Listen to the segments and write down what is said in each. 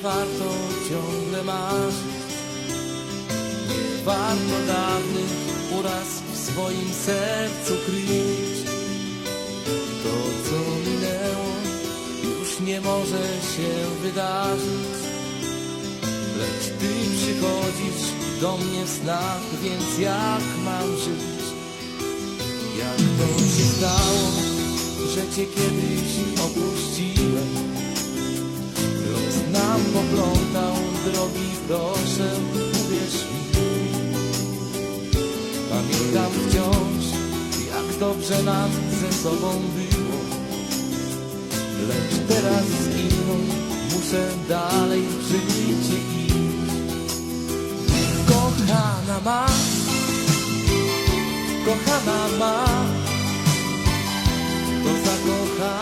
nie warto ciągle marzyć. Nie warto dawnych uraz w swoim sercu kryć. To, co minęło, już nie może się wydarzyć. Lecz ty przychodzisz do mnie w snach, więc jak mam żyć? Jak to się stało, że cię kiedyś opuściłem? Los nam poplątał drogi, proszę, uwierz mi. Pamiętam wciąż, jak dobrze nam ze sobą było. Lecz teraz z inną muszę dalej życie iść. Kochana ma, kochana ma, to zakochany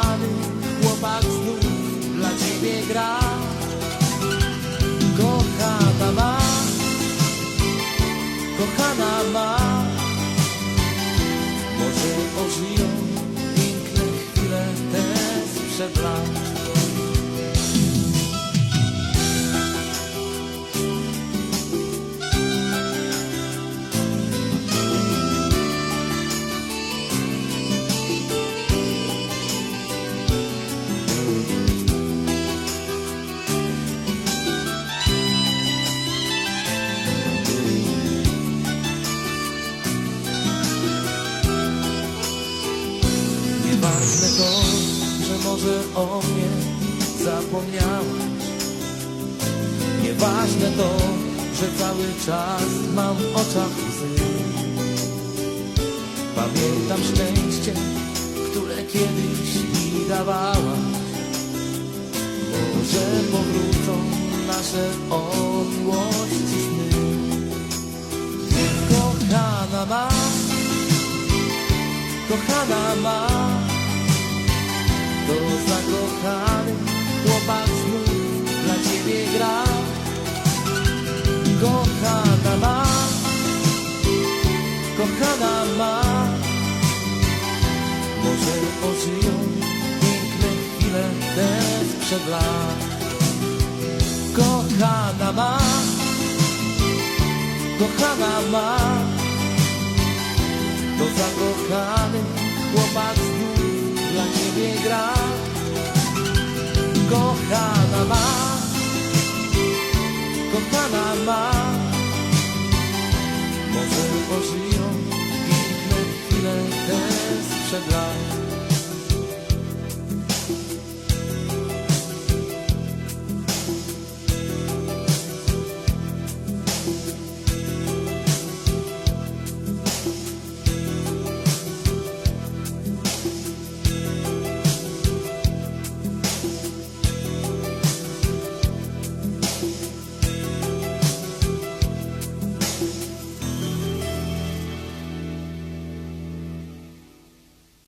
może o mnie zapomniałaś. Nieważne to, że cały czas mam w oczach łzy. Pamiętam szczęście, które kiedyś mi dawałaś. Może powrócą nasze o sny. Kochana ma kochana ma Kochana ma. Kochana ma. Może ożyją piękne chwile te sprzed lat. Kochana ma. Kochana ma. To zakochany chłopak znów dla ciebie gra. Kochana ma Może ożyją piękne chwile te sprzed lat